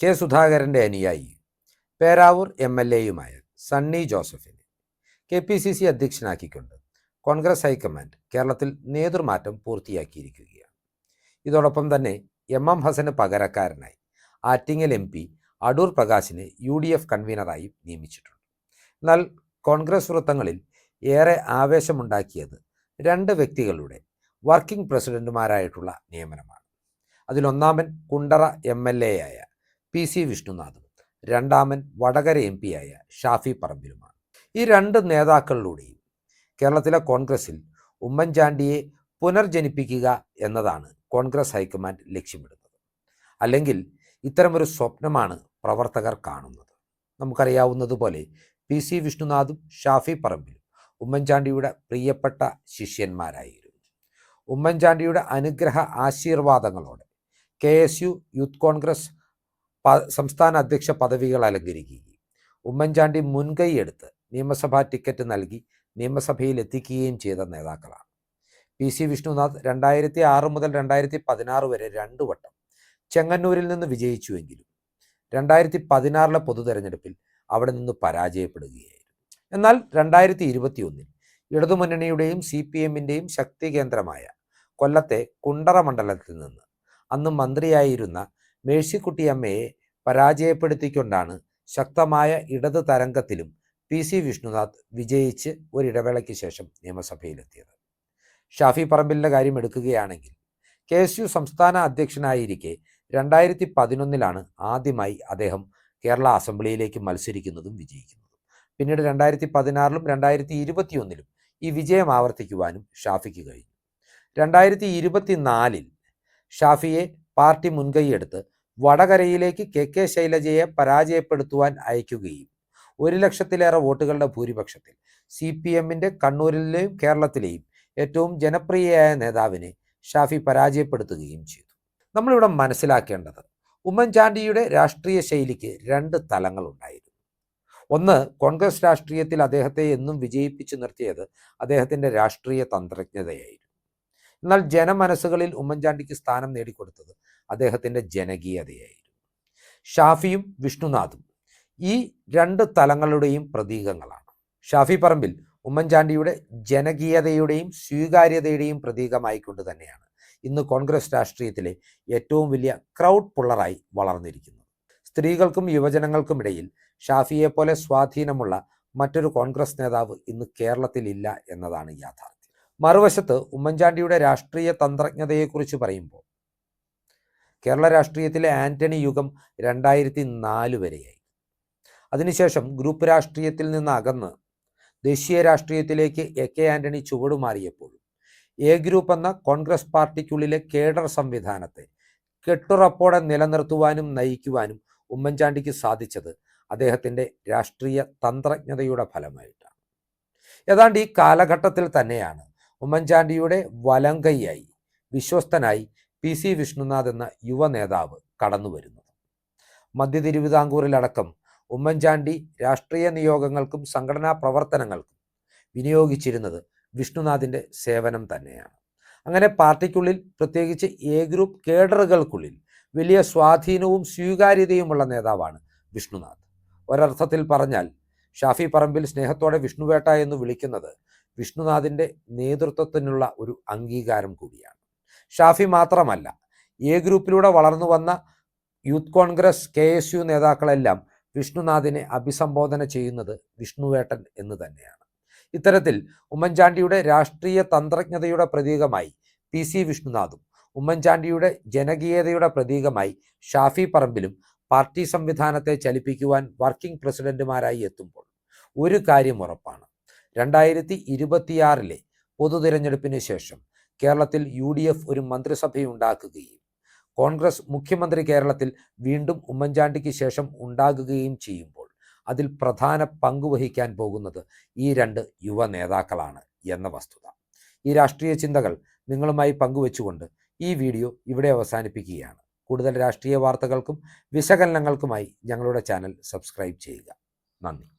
K സുധാകരന്റെ അനുയായി Peravoor M L എയുമായ സണ്ണി ജോസഫിനെ കെ പി സി സി അധ്യക്ഷനാക്കിക്കൊണ്ട് കോൺഗ്രസ് ഹൈക്കമാൻഡ് കേരളത്തിൽ നേതൃമാറ്റം പൂർത്തിയാക്കിയിരിക്കുകയാണ്. ഇതോടൊപ്പം തന്നെ എം എം ഹസന് പകരക്കാരനായി ആറ്റിങ്ങൽ എം പി അടൂർ പ്രകാശിനെ യു ഡി എഫ് കൺവീനറായി നിയമിച്ചിട്ടുണ്ട്. എന്നാൽ കോൺഗ്രസ് വൃത്തങ്ങളിൽ ഏറെ ആവേശമുണ്ടാക്കിയത് രണ്ട് വ്യക്തികളുടെ വർക്കിംഗ് പ്രസിഡന്റുമാരായിട്ടുള്ള നിയമനമാണ്. അതിലൊന്നാമൻ കുണ്ടറ എം എൽ എ ആയ പി സി വിഷ്ണുനാഥും രണ്ടാമൻ വടകര എം പി ആയ ഷാഫി പറമ്പിലുമാണ്. ഈ രണ്ട് നേതാക്കളിലൂടെയും കേരളത്തിലെ കോൺഗ്രസിൽ ഉമ്മൻചാണ്ടിയെ പുനർജനിപ്പിക്കുക എന്നതാണ് കോൺഗ്രസ് ഹൈക്കമാൻഡ് ലക്ഷ്യമിടുന്നത്. അല്ലെങ്കിൽ ഇത്തരമൊരു സ്വപ്നമാണ് പ്രവർത്തകർ കാണുന്നത്. നമുക്കറിയാവുന്നതുപോലെ പി സി വിഷ്ണുനാഥും ഷാഫി പറമ്പിലും ഉമ്മൻചാണ്ടിയുടെ പ്രിയപ്പെട്ട ശിഷ്യന്മാരായിരുന്നു. ഉമ്മൻചാണ്ടിയുടെ അനുഗ്രഹ ആശീർവാദങ്ങളോടെ K S U youth Congress സംസ്ഥാന അധ്യക്ഷ പദവികൾ അലങ്കരിക്കുകയും ഉമ്മൻചാണ്ടി മുൻകൈയെടുത്ത് നിയമസഭാ ടിക്കറ്റ് നൽകി നിയമസഭയിൽ എത്തിക്കുകയും ചെയ്ത നേതാക്കളാണ്. പി. സി. വിഷ്ണുനാഥ് രണ്ടായിരത്തി ആറ് മുതൽ രണ്ടായിരത്തി പതിനാറ് വരെ രണ്ടു വട്ടം ചെങ്ങന്നൂരിൽ നിന്ന് വിജയിച്ചുവെങ്കിലും രണ്ടായിരത്തി പതിനാറിലെ പൊതു തെരഞ്ഞെടുപ്പിൽ അവിടെ നിന്ന് പരാജയപ്പെടുകയായിരുന്നു. എന്നാൽ രണ്ടായിരത്തി ഇരുപത്തി ഒന്നിൽ ഇടതുമുന്നണിയുടെയും സി പി എമ്മിന്റെയും ശക്തി കേന്ദ്രമായ കൊല്ലത്തെ കുണ്ടറ മണ്ഡലത്തിൽ നിന്ന് അന്ന് മന്ത്രിയായിരുന്ന മേഴ്സിക്കുട്ടിയമ്മയെ പരാജയപ്പെടുത്തിക്കൊണ്ടാണ് ശക്തമായ ഇടത് തരംഗത്തിലും പി സി വിഷ്ണുനാഥ് വിജയിച്ച് ഒരിടവേളയ്ക്ക് ശേഷം നിയമസഭയിലെത്തിയത്. ഷാഫി പറമ്പിലിന്റെ കാര്യം എടുക്കുകയാണെങ്കിൽ കെ എസ് യു സംസ്ഥാന അധ്യക്ഷനായിരിക്കെ രണ്ടായിരത്തി പതിനൊന്നിലാണ് ആദ്യമായി അദ്ദേഹം കേരള അസംബ്ലിയിലേക്ക് മത്സരിക്കുന്നതും വിജയിക്കുന്നതും. പിന്നീട് രണ്ടായിരത്തി പതിനാറിലും രണ്ടായിരത്തി ഇരുപത്തിയൊന്നിലും ഈ വിജയം ആവർത്തിക്കുവാനും ഷാഫിക്ക് കഴിഞ്ഞു. രണ്ടായിരത്തി ഇരുപത്തിനാലിൽ ഷാഫിയെ പാർട്ടി മുൻകൈയെടുത്ത് വടകരയിലേക്ക് കെ കെ ശൈലജയെ പരാജയപ്പെടുത്തുവാൻ അയക്കുകയും ഒരു ലക്ഷത്തിലേറെ വോട്ടുകളുടെ ഭൂരിപക്ഷത്തിൽ സി പി എമ്മിന്റെ കണ്ണൂരിലെയും കേരളത്തിലെയും ഏറ്റവും ജനപ്രിയയായ നേതാവിനെ ഷാഫി പരാജയപ്പെടുത്തുകയും ചെയ്തു. നമ്മളിവിടെ മനസ്സിലാക്കേണ്ടത് ഉമ്മൻചാണ്ടിയുടെ രാഷ്ട്രീയ ശൈലിക്ക് രണ്ട് തലങ്ങളുണ്ടായിരുന്നു. ഒന്ന് കോൺഗ്രസ് രാഷ്ട്രീയത്തിൽ അദ്ദേഹത്തെ എന്നും വിജയിപ്പിച്ചു നിർത്തിയത് അദ്ദേഹത്തിന്റെ രാഷ്ട്രീയ തന്ത്രജ്ഞതയായിരുന്നു. എന്നാൽ ജനമനസ്സുകളിൽ ഉമ്മൻചാണ്ടിക്ക് സ്ഥാനം നേടിക്കൊടുത്തത് അദ്ദേഹത്തിന്റെ ജനകീയതയായിരുന്നു. ഷാഫിയും വിഷ്ണുനാഥും ഈ രണ്ട് തലങ്ങളുടെയും പ്രതീകങ്ങളാണ്. ഷാഫി പറമ്പിൽ ഉമ്മൻചാണ്ടിയുടെ ജനകീയതയുടെയും സ്വീകാര്യതയുടെയും പ്രതീകമായിക്കൊണ്ട് തന്നെയാണ് ഇന്ന് കോൺഗ്രസ് രാഷ്ട്രീയത്തിലെ ഏറ്റവും വലിയ ക്രൗഡ് പുള്ളറായി വളർന്നിരിക്കുന്നത്. സ്ത്രീകൾക്കും യുവജനങ്ങൾക്കും ഇടയിൽ ഷാഫിയെ പോലെ സ്വാധീനമുള്ള മറ്റൊരു കോൺഗ്രസ് നേതാവ് ഇന്ന് കേരളത്തിലില്ല എന്നതാണ് യാഥാർത്ഥ്യം. മറുവശത്ത് ഉമ്മൻചാണ്ടിയുടെ രാഷ്ട്രീയ തന്ത്രജ്ഞതയെക്കുറിച്ച് പറയുമ്പോൾ കേരള രാഷ്ട്രീയത്തിലെ ആന്റണി യുഗം രണ്ടായിരത്തി നാല് വരെയായി. അതിനുശേഷം ഗ്രൂപ്പ് രാഷ്ട്രീയത്തിൽ നിന്ന് അകന്ന് ദേശീയ രാഷ്ട്രീയത്തിലേക്ക് എ കെ ആന്റണി ചുവടുമാറിയപ്പോൾ എ ഗ്രൂപ്പ് എന്ന കോൺഗ്രസ് പാർട്ടിക്കുള്ളിലെ കേഡർ സംവിധാനത്തെ കെട്ടുറപ്പോടെ നിലനിർത്തുവാനും നയിക്കുവാനും ഉമ്മൻചാണ്ടിക്ക് സാധിച്ചത് അദ്ദേഹത്തിന്റെ രാഷ്ട്രീയ തന്ത്രജ്ഞതയുടെ ഫലമായിട്ടാണ്. ഏതാണ്ട് ഈ കാലഘട്ടത്തിൽ തന്നെയാണ് ഉമ്മൻചാണ്ടിയുടെ വലങ്കൈയായി വിശ്വസ്തനായി പി സി വിഷ്ണുനാഥ് എന്ന യുവ നേതാവ് കടന്നു വരുന്നത് മധ്യ തിരുവിതാംകൂറിലടക്കം ഉമ്മൻചാണ്ടി രാഷ്ട്രീയ നിയോഗങ്ങൾക്കും സംഘടനാ പ്രവർത്തനങ്ങൾക്കും വിനിയോഗിച്ചിരുന്നത് വിഷ്ണുനാഥിന്റെ സേവനം തന്നെയാണ്. അങ്ങനെ പാർട്ടിക്കുള്ളിൽ പ്രത്യേകിച്ച് എ ഗ്രൂപ്പ് കേഡറുകൾക്കുള്ളിൽ വലിയ സ്വാധീനവും സ്വീകാര്യതയുമുള്ള നേതാവാണ് വിഷ്ണുനാഥ്. ഒരർത്ഥത്തിൽ പറഞ്ഞാൽ ഷാഫി പറമ്പിൽ സ്നേഹത്തോടെ വിഷ്ണുവേട്ട എന്ന് വിളിക്കുന്നത് വിഷ്ണുനാഥിന്റെ നേതൃത്വത്തിനുള്ള ഒരു അംഗീകാരം കൂടിയാണ്. ഷാഫി മാത്രമല്ല എ ഗ്രൂപ്പിലൂടെ വളർന്നു വന്ന youth Congress K S U നേതാക്കളെല്ലാം വിഷ്ണുനാഥിനെ അഭിസംബോധന ചെയ്യുന്നത് വിഷ്ണുവേട്ടൻ എന്ന് തന്നെയാണ്. ഇത്തരത്തിൽ ഉമ്മൻചാണ്ടിയുടെ രാഷ്ട്രീയ തന്ത്രജ്ഞതയുടെ പ്രതീകമായി പി സി വിഷ്ണുനാഥും ഉമ്മൻചാണ്ടിയുടെ ജനകീയതയുടെ പ്രതീകമായി ഷാഫി പറമ്പിലും പാർട്ടി സംവിധാനത്തെ ചലിപ്പിക്കുവാൻ വർക്കിംഗ് പ്രസിഡന്റുമാരായി എത്തുമ്പോൾ ഒരു കാര്യം ഉറപ്പാണ്. രണ്ടായിരത്തി ഇരുപത്തിയാറിലെ പൊതു തിരഞ്ഞെടുപ്പിന് ശേഷം കേരളത്തിൽ യു ഡി എഫ് ഒരു മന്ത്രിസഭയുണ്ടാക്കുകയും കോൺഗ്രസ് മുഖ്യമന്ത്രി കേരളത്തിൽ വീണ്ടും ഉമ്മൻചാണ്ടിക്ക് ശേഷം ഉണ്ടാകുകയും ചെയ്യുമ്പോൾ അതിൽ പ്രധാന പങ്കുവഹിക്കാൻ പോകുന്നത് ഈ രണ്ട് യുവ നേതാക്കളാണ് എന്ന വസ്തുത. ഈ രാഷ്ട്രീയ ചിന്തകൾ നിങ്ങളുമായി പങ്കുവെച്ചുകൊണ്ട് ഈ വീഡിയോ ഇവിടെ അവസാനിപ്പിക്കുകയാണ്. കൂടുതൽ രാഷ്ട്രീയ വാർത്തകൾക്കും വിശകലനങ്ങൾക്കുമായി ഞങ്ങളുടെ ചാനൽ സബ്സ്ക്രൈബ് ചെയ്യുക. നന്ദി.